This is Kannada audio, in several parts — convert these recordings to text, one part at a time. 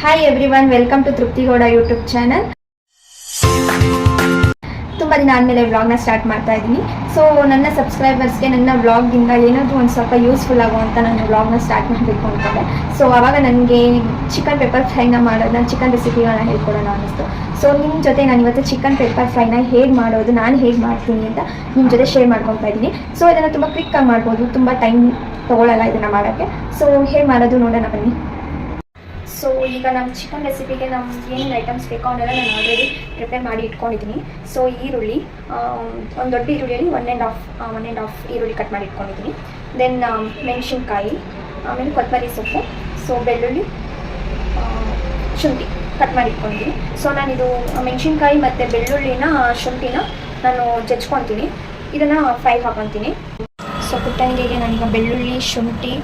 Hi everyone welcome to Trupti Gowda YouTube channel ತುಂಬ ದಿನ ಆದಮೇಲೆ ವ್ಲಾಗ್ನ ಸ್ಟಾರ್ಟ್ ಮಾಡ್ತಾ ಇದ್ದೀನಿ. ಸೊ ನನ್ನ ಸಬ್ಸ್ಕ್ರೈಬರ್ಸ್ಗೆ ನನ್ನ ವ್ಲಾಗಿಂದ ಏನಾದರೂ ಒಂದು ಸ್ವಲ್ಪ ಯೂಸ್ಫುಲ್ ಆಗುವಂತ ನಾನು ವ್ಲಾಗ್ನ ಸ್ಟಾರ್ಟ್ ಮಾಡಬೇಕು ಅಂದ್ಕೊಂಡೆ ಸೊ ಆವಾಗ ನನಗೆ ಚಿಕನ್ ಪೆಪ್ಪರ್ ಫ್ರೈನ ಮಾಡೋದು ಚಿಕನ್ ರೆಸಿಪಿಗಳನ್ನ ಹೇಳ್ಕೊಡೋಣ ಅನ್ನಿಸ್ತು. ಸೊ ನಿಮ್ಮ ಜೊತೆ ನಾನು ಇವತ್ತು ಚಿಕನ್ ಪೆಪ್ಪರ್ ಫ್ರೈನ ಹೇಗೆ ಮಾಡೋದು, ನಾನು ಹೇಗೆ ಮಾಡ್ತೀನಿ ಅಂತ ನಿಮ್ಮ ಜೊತೆ ಶೇರ್ ಮಾಡ್ಕೊತಾ ಇದ್ದೀನಿ. ಸೊ ಇದನ್ನು ತುಂಬ ಕ್ವಿಕ್ಕಾಗಿ ಮಾಡ್ಬೋದು, ತುಂಬ ಟೈಮ್ ತೊಗೊಳ್ಳಲ್ಲ ಇದನ್ನು ಮಾಡೋಕ್ಕೆ. ಸೊ ಹೇಗೆ ಮಾಡೋದು ನೋಡೋಣ ಬನ್ನಿ. ಸೊ ಈಗ ನಮ್ಮ ಚಿಕನ್ ರೆಸಿಪಿಗೆ ನಮ್ಗೆ ಏನೇನು ಐಟಮ್ಸ್ ಬೇಕೋ ಅವನ್ನೆಲ್ಲ ನಾನು ಆಲ್ರೆಡಿ ಪ್ರಿಪೇರ್ ಮಾಡಿ ಇಟ್ಕೊಂಡಿದ್ದೀನಿ ಸೊ ಈರುಳ್ಳಿ ಒಂದು ದೊಡ್ಡ ಈರುಳ್ಳಿಯಲ್ಲಿ one and half one and half ಈರುಳ್ಳಿ ಕಟ್ ಮಾಡಿ ಇಟ್ಕೊಂಡಿದ್ದೀನಿ ದೆನ್ ಮೆಣಸಿನ್ಕಾಯಿ, ಆಮೇಲೆ ಕೊತ್ತಂಬರಿ ಸೊಪ್ಪು ಸೊ ಬೆಳ್ಳುಳ್ಳಿ ಶುಂಠಿ ಕಟ್ ಮಾಡಿ ಇಟ್ಕೊಂಡಿದ್ದೀನಿ ಸೊ ನಾನಿದು ಮೆಣಸಿನ್ಕಾಯಿ ಮತ್ತು ಬೆಳ್ಳುಳ್ಳಿನ ಶುಂಠಿನ ನಾನು ಜಜ್ಕೊತೀನಿ. ಇದನ್ನು ಫ್ರೈ ಹಾಕೊತೀನಿ. ಸೊ ಪುಟ್ಟಣಿಗೆಗೆ ನಾನೀಗ ಬೆಳ್ಳುಳ್ಳಿ, ಶುಂಠಿ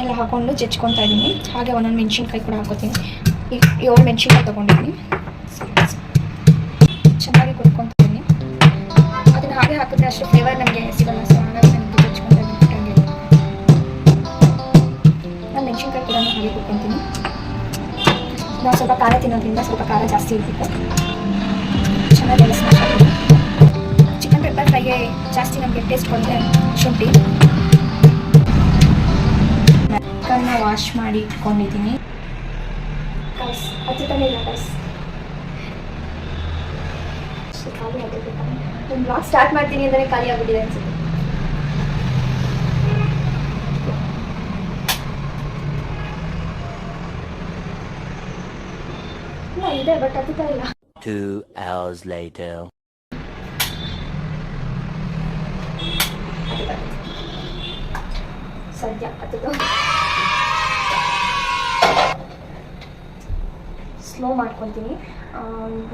ಎಲ್ಲ ಹಾಕೊಂಡು ಜಜ್ಕೊತಾ ಇದ್ದೀನಿ ಹಾಗೆ ಒಂದೊಂದು ಮೆಣಸಿನ್ಕಾಯಿ ಕೂಡ ಹಾಕೋತೀನಿ ಈಗ ಏಳು ಮೆಣಸಿನ್ಕಾಯಿ ತೊಗೊಂಡಿದ್ದೀನಿ ಚೆನ್ನಾಗಿ ಕುಟ್ಕೊತೀನಿ ಅದನ್ನು ಹಾಗೆ ಹಾಕಿದ್ರೆ ಅಷ್ಟು ಫ್ಲೇವರ್ ನಮಗೆ ಸಿಗಲ್ಲ ಸೊ ಹಾಗಾಗಿ ನಾನು ಜಜ್ಕೊತಾ ಇದ್ದೀನಿ ಪುಟ್ಟಣಿಗೆ ನಾನು ಮೆಣಸಿನ್ಕಾಯಿ ಕೂಡ ಹಾಗೆ ಕುಟ್ಕೊತೀನಿ ನಾವು ಸ್ವಲ್ಪ ಖಾರ ತಿನ್ನೋದ್ರಿಂದ ಸ್ವಲ್ಪ ಖಾರ ಜಾಸ್ತಿ ಇರಬೇಕು ಚೆನ್ನಾಗಿ ಎಲ್ಲ ಸ್ಮ್ಯಾಶ್ ಆಗಿದೆ ಚಿಕನ್ ಪೆಪ್ಪರ್ ಫ್ರೈಗೆ ಜಾಸ್ತಿ ನಮಗೆ ಟೇಸ್ಟ್ ಕೊಡುತ್ತೆ ಶುಂಠಿ ಚಿಕನ್ನ ವಾಶ್ ಮಾಡಿ ಇಟ್ಕೊಂಡಿದ್ದೀನಿ. ಬ್ಲಾಗ್ ಸ್ಟಾರ್ಟ್ ಮಾಡ್ತೀನಿ ಅಂದರೆ ಖಾಲಿ ಆಗ್ಬಿಟ್ಟಿದೆ ಅನ್ಸುತ್ತೆ. ಇದೆ ಬಟ್ ಹತ್ತುತ್ತಾ ಇಲ್ಲ. Two hours later. ಹತ್ತುತ್ತಾ ಇದೆ. ಸದ್ಯ ಹತ್ತುತ್ತೋ ಸ್ಲೋ ಮಾಡ್ಕೊತೀನಿ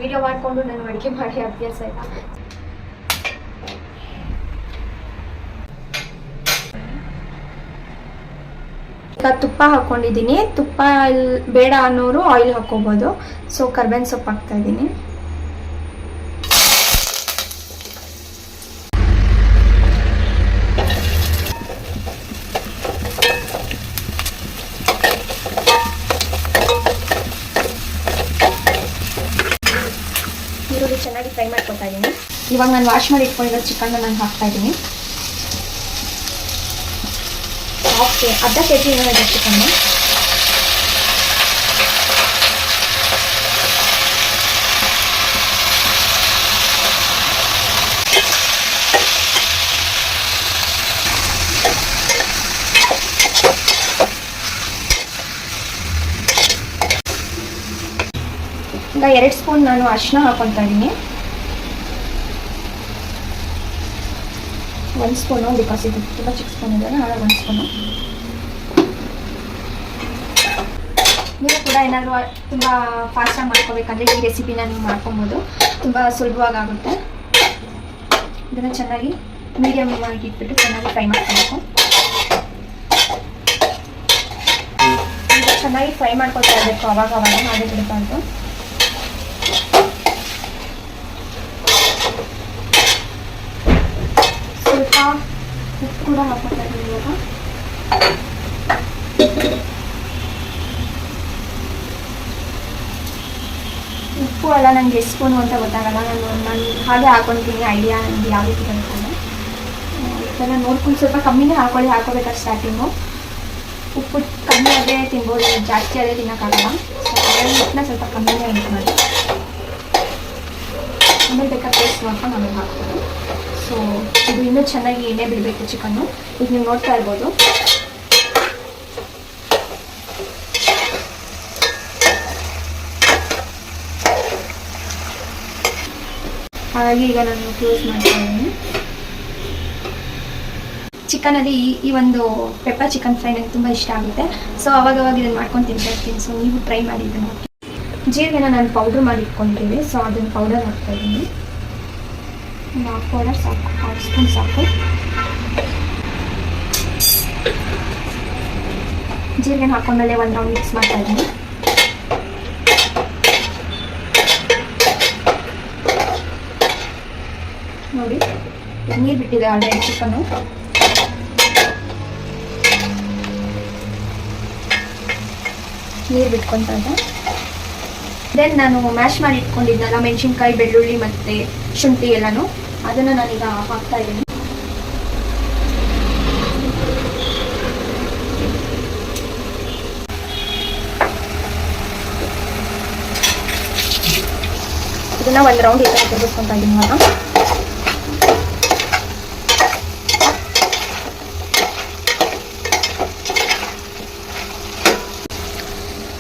ವಿಡಿಯೋ ಮಾಡಿಕೊಂಡು ನಾನು ಅಡುಗೆ ಮಾಡಿ ಅಭ್ಯಾಸ ಇಲ್ಲ ಈಗ ತುಪ್ಪ ಹಾಕ್ಕೊಂಡಿದ್ದೀನಿ ತುಪ್ಪ ಬೇಡ ಅನ್ನೋರು ಆಯಿಲ್ ಹಾಕ್ಕೋಬೋದು. ಸೊ ಕರ್ಬೇವಿನ ಸೊಪ್ಪು ಹಾಕ್ತಾ ಇದ್ದೀನಿ ಈರುಳ್ಳಿ ಚೆನ್ನಾಗಿ ಫ್ರೈ ಮಾಡ್ಕೊತಾ ಇದ್ದೀನಿ. ಇವಾಗ ನಾನು ವಾಶ್ ಮಾಡಿ ಇಟ್ಕೊಂಡಿರೋ ಚಿಕನ್ನ ನಾನು ಹಾಕ್ತಾ ಇದ್ದೀನಿ. ಓಕೆ ಅರ್ಧ ಕೆ ಜಿ ಇದೆ ಚಿಕನ್ನು ಎರಡು ಸ್ಪೂನ್ ನಾನು ಅರಿಶಿನ ಹಾಕೊತಾ ಇದ್ದೀನಿ. ಒಂದು ಸ್ಪೂನು ಬಿಕಾಸ್ ಇದು ತುಂಬ ಚಿಕ್ಕ ಸ್ಪೂನ್ ಇದೆ ಸ್ಪೂನು ನೀವು ಕೂಡ ಏನಾದರೂ ತುಂಬ ಫಾಸ್ಟಾಗಿ ಮಾಡ್ಕೋಬೇಕಂದ್ರೆ ಈ ರೆಸಿಪಿನ ನೀವು ಮಾಡ್ಕೊಬೋದು ತುಂಬ ಸುಲಭವಾಗಿ ಆಗುತ್ತೆ ಇದನ್ನು ಚೆನ್ನಾಗಿ ಮೀಡಿಯಮ್ ಆಗಿ ಇಟ್ಬಿಟ್ಟು ಚೆನ್ನಾಗಿ ಫ್ರೈ ಮಾಡ್ಕೊಬೇಕು ಚೆನ್ನಾಗಿ ಫ್ರೈ ಮಾಡ್ಕೊತಾ ಇರಬೇಕು ಅವಾಗ ಅವಾಗ ಹಾಗೆ ಬಿಡಬಾರ್ದು ಸ್ವಲ್ಪ ಉಪ್ಪು ಕೂಡ ಹಾಕೋತಾ ಇದ್ದೀನಿ ಇವಾಗ. ಉಪ್ಪು ಅಲ್ಲ ನನಗೆ ಎಷ್ಟು ಸ್ಪೂನು ಅಂತ ಗೊತ್ತಾಗಲ್ಲ. ನಾನು ನಾನು ಹಾಗೆ ಹಾಕೊತೀನಿ ಐಡಿಯಾ ನನಗೆ ಯಾವ ರೀತಿ ಬರುತ್ತೆ ಅಂತ. ನೋಡ್ಕೊಂಡು ಸ್ವಲ್ಪ ಕಮ್ಮಿನೇ ಹಾಕೊಳ್ಳಿ, ಹಾಕೋಬೇಕಾದ್ರೆ ಸ್ಟಾರ್ಟಿಂಗು ಉಪ್ಪು ಕಮ್ಮಿ ಅದೇ ತಿನ್ಬೋದು, ಜಾಸ್ತಿ ಅದೇ ತಿನ್ನೋಕ್ಕಾಗಲ್ಲ. ಸೊ ಹಾಗಾಗಿ ಉಪ್ಪನ್ನ ಸ್ವಲ್ಪ ಕಮ್ಮಿನೇ ಯೂಸ್ ಮಾಡಿ. ಆಮೇಲೆ ಬೇಕಾದ ಟೇಸ್ಟ್ ಮಾಡ್ಕೊಂಡು ಆಮೇಲೆ ಹಾಕ್ಬೋದು. ಸೊ, ಇದು ಇನ್ನೂ ಚೆನ್ನಾಗಿ ಎಣ್ಣೆ ಬಿಡಬೇಕು ಚಿಕನ್ನು. ಈಗ ನೀವು ನೋಡ್ತಾ ಇರ್ಬೋದು. ಹಾಗಾಗಿ ಈಗ ನಾನು ಕ್ಲೋಸ್ ಮಾಡ್ತಾಯಿದ್ದೀನಿ ಚಿಕನಲ್ಲಿ ಈ ಒಂದು ಪೆಪ್ಪರ್ ಚಿಕನ್ ಫ್ರೈ ನನಗೆ ತುಂಬ ಇಷ್ಟ ಆಗುತ್ತೆ. ಸೊ, ಅವಾಗವಾಗ ಇದನ್ನು ಮಾಡ್ಕೊಂಡು ತಿಂತಾ ಇರ್ತೀನಿ. ಸೊ, ನೀವು ಟ್ರೈ ಮಾಡಿ ಇದನ್ನು. ಜೀರಿಗೆನ ನಾನು ಪೌಡ್ರ್ ಮಾಡಿ ಇಟ್ಕೊಂಡಿದ್ದೀನಿ. ಸೊ, ಅದನ್ನು ಪೌಡರ್ ಹಾಕ್ತಾ ಇದ್ದೀನಿ. ಒಂದು ಹಾಫ್ ಪೌಡರ್ ಸಾಕು. ಹಾಫ್ ಸ್ಪೂನ್ ಸಾಕು. ಜೀರಿಗೆ ಹಾಕೊಂಡ್ಮೇಲೆ ಒಂದು ರೌಂಡ್ ಮಿಕ್ಸ್ ಮಾಡ್ತಾ ಇದ್ದೀನಿ. ನೋಡಿ, ನೀರು ಬಿಟ್ಟಿದೆ ಆಲ್ರೆಡಿ ಚಿಕನ್ನು ನೀರು ಬಿಟ್ಕೊತಾ ಇದೆ ದೆನ್ ನಾನು ಮ್ಯಾಶ್ ಮಾಡಿ ಇಟ್ಕೊಂಡಿದ್ನಲ್ಲ, ಮೆಣಸಿನ್ಕಾಯಿ, ಬೆಳ್ಳುಳ್ಳಿ ಮತ್ತು ಶುಂಠಿ ಎಲ್ಲನೂ. ಅದನ್ನು ನಾನೀಗ ಹಾಕ್ತಾ ಇದ್ದೀನಿ. ಇದನ್ನ ಒಂದು ರೌಂಡ್ ಈ ಥರ ತಿರ್ಗಿಸ್ಕೊತಾ ಇದ್ದೀನಿ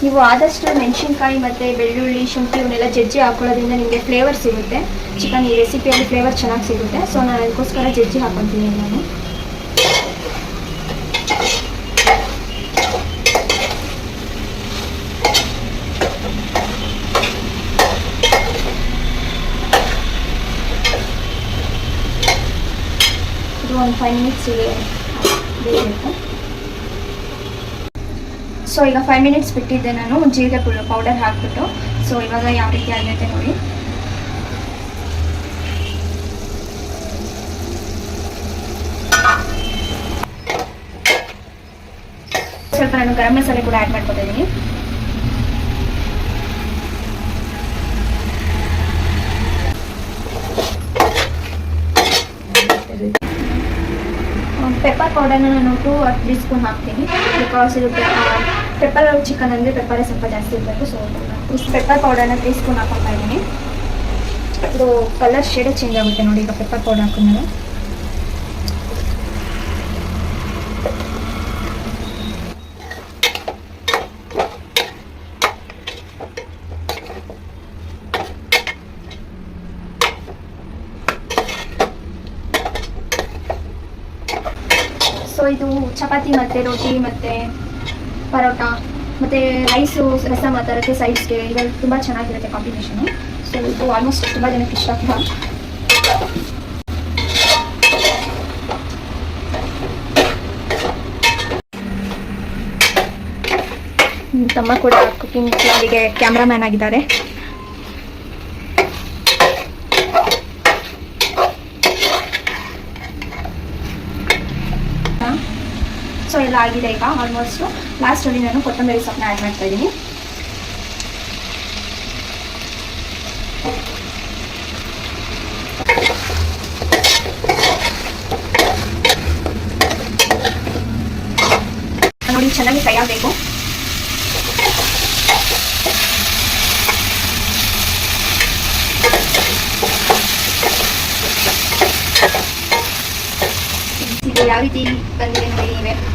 ನೀವು ಆದಷ್ಟು ಮೆಣಸಿನ್ಕಾಯಿ ಮತ್ತು ಬೆಳ್ಳುಳ್ಳಿ, ಶುಂಠಿ ಇವನ್ನೆಲ್ಲ ಜಜ್ಜಿ ಹಾಕೊಳ್ಳೋದ್ರಿಂದ ನಿಮಗೆ ಫ್ಲೇವರ್ ಸಿಗುತ್ತೆ. ಚಿಕನ್ ಈ ರೆಸಿಪಿಯಲ್ಲಿ ಫ್ಲೇವರ್ ಚೆನ್ನಾಗಿ ಸಿಗುತ್ತೆ. ಸೊ ನಾನು ಅದಕ್ಕೋಸ್ಕರ ಜಜ್ಜಿ ಹಾಕೊತೀನಿ ನಾನು ಇದು ಒಂದು ಫೈವ್ ಮಿನಿಟ್ಸಿಗೆ ಬೇಯಬೇಕು ಸೊ ಈಗ ಫೈವ್ ಮಿನಿಟ್ಸ್ ಬಿಟ್ಟಿದ್ದೆ ನಾನು, ಜೀರಿಗೆ ಪೌಡರ್ ಹಾಕಿಬಿಟ್ಟು. ಸೊ ಇವಾಗ ಯಾವ ರೀತಿ ಆಗೈತೆ ನೋಡಿ. ಸ್ವಲ್ಪ ನಾನು ಗರಂ ಮಸಾಲೆ ಕೂಡ ಆ್ಯಡ್ ಮಾಡ್ಕೊತಾ ಇದ್ದೀನಿ ಪೆಪ್ಪರ್ ಪೌಡರ್ನ ನಾನು ಟೂ ತ್ರೀ ಸ್ಪೂನ್ ಹಾಕ್ತೀನಿ. ಬಿಕಾಸ್ ಇದು ಪೆಪ್ಪರ್ ಚಿಕನ್ ಅಂದರೆ ಪೆಪ್ಪರೇ ಸ್ವಲ್ಪ ಜಾಸ್ತಿ ಇರಬೇಕು ಸೊ ಇಷ್ಟು ಪೆಪ್ಪರ್ ಪೌಡರ್ನ ತ್ರೀ ಸ್ಪೂನ್ ಹಾಕೊತಾ ಇದ್ದೀನಿ ಇದು ಕಲರ್ ಶೇಡೇ ಚೇಂಜ್ ಆಗುತ್ತೆ ನೋಡಿ, ಈಗ ಪೆಪ್ಪರ್ ಪೌಡರ್ ಹಾಕಿದ್ಮೇಲೆ. ಸೊ ಇದು ಚಪಾತಿ ಮತ್ತು ರೋಟಿ ಮತ್ತು ಪರೋಟ, ಮತ್ತೆ ರೈಸು ರಸ ಮಾತಾಡೋಕ್ಕೆ ಸೈಡ್ಸ್ಗೆ ಇದೆಲ್ಲ ತುಂಬ ಚೆನ್ನಾಗಿರುತ್ತೆ ಕಾಂಬಿನೇಷನು ಸೊ ಇದು ಆಲ್ಮೋಸ್ಟ್ ತುಂಬ ಜನಕ್ಕೆ ಇಷ್ಟ ಕೂಡ ತಮ್ಮ ಕೂಡ ಕುಕಿಂಗ್ ಅವರಿಗೆ ಕ್ಯಾಮ್ರಾಮ್ಯಾನ್ ಆಗಿದ್ದಾರೆ ಸೊ ಎಲ್ಲ ಆಗಿದೆ ಈಗ ಆಲ್ಮೋಸ್ಟು ಲಾಸ್ಟಲ್ಲಿ ನಾನು ಕೊತ್ತಂಬರಿ ಸೊಪ್ಪನ್ನ ಆ್ಯಡ್ ಮಾಡ್ತಾ ಇದ್ದೀನಿ. ನೋಡಿ, ಚೆನ್ನಾಗಿ ಫ್ರೈ ಆಗಬೇಕು. ಯಾವ ರೀತಿ ಬಂದಿದೆ ನೋಡಿ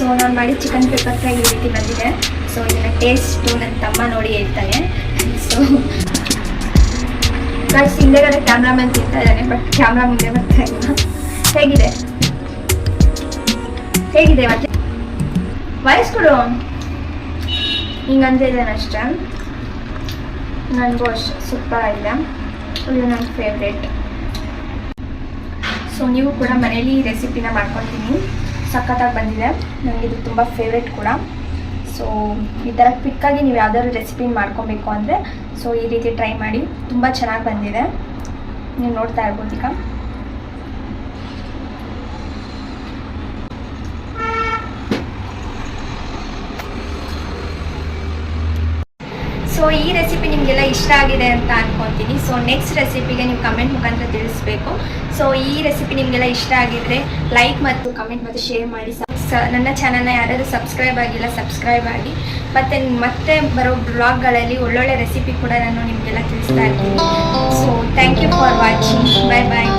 ಸೊ ನಾನು ಮಾಡಿ ಚಿಕನ್ ಪೇಪರ್ ಫ್ರೈ ಈ ರೀತಿ ಬಂದಿದೆ. ಸೊ ಇದನ್ನ ಟೇಸ್ಟು ನನ್ನ ತಮ್ಮ ನೋಡಿ ಹೇಳ್ತಾನೆ ಸೊ ಬಟ್ ಹಿಂದೆಗಡೆ ಕ್ಯಾಮ್ರಾಮನ್ ತಿಂತಾ ಇದ್ದಾನೆ ಬಟ್ ಕ್ಯಾಮ್ರಾ ಮುಂದೆ ಬರ್ತಾ ಇಲ್ಲ. ಹೇಗಿದೆ? ಹೇಗಿದೆ ಮತ್ತೆ? ವಾಯ್ಸ್ ಕೊಡು ಹಿಂಗಂತ ಇದ್ದಾನೆ ಅಷ್ಟೇ. ನನಗೂ ಅಷ್ಟು ಸೂಪರ್ ಆಗಿದೆ ಇದು ನನ್ನ ಫೇವ್ರೇಟ್ ಸೊ ನೀವು ಕೂಡ ಮನೇಲಿ ಈ ರೆಸಿಪಿನ ಮಾಡ್ಕೊತೀನಿ. ಸಖತ್ತಾಗಿ ಬಂದಿದೆ. ನನಗೆ ಇದು ತುಂಬ ಫೇವ್ರೇಟ್ ಕೂಡ. ಸೊ ಈ ಥರ ಕ್ವಿಕ್ಕಾಗಿ ನೀವು ಯಾವ್ದಾದ್ರು ರೆಸಿಪಿ ಮಾಡ್ಕೊಬೇಕು ಅಂದರೆ ಸೊ ಈ ರೀತಿ ಟ್ರೈ ಮಾಡಿ. ತುಂಬ ಚೆನ್ನಾಗಿ ಬಂದಿದೆ. ನೀವು ನೋಡ್ತಾ ಇರ್ಬೋದು ಈಗ. ಸೊ ಈ ರೆಸಿಪಿ ನಿಮಗೆಲ್ಲ ಇಷ್ಟ ಆಗಿದೆ ಅಂತ ಅನ್ಕೊತೀನಿ. ಸೊ ನೆಕ್ಸ್ಟ್ ರೆಸಿಪಿಗೆ ನೀವು ಕಮೆಂಟ್ ಮುಖಾಂತರ ತಿಳಿಸ್ಬೇಕು. ಸೊ ಈ ರೆಸಿಪಿ ನಿಮಗೆಲ್ಲ ಇಷ್ಟ ಆಗಿದ್ರೆ ಲೈಕ್ ಮತ್ತು ಕಮೆಂಟ್ ಮತ್ತು ಶೇರ್ ಮಾಡಿ. ನನ್ನ ಚಾನಲ್ನ ಯಾರಾದರೂ ಸಬ್ಸ್ಕ್ರೈಬ್ ಆಗಿಲ್ಲ ಸಬ್ಸ್ಕ್ರೈಬ್ ಆಗಿ. ಮತ್ತು ಮತ್ತೆ ಬರೋ ಬ್ಲಾಗ್ಗಳಲ್ಲಿ ಒಳ್ಳೊಳ್ಳೆ ರೆಸಿಪಿ ಕೂಡ ನಾನು ನಿಮಗೆಲ್ಲ ತಿಳಿಸ್ತಾ ಇರ್ತೀನಿ. So thank you for watching bye bye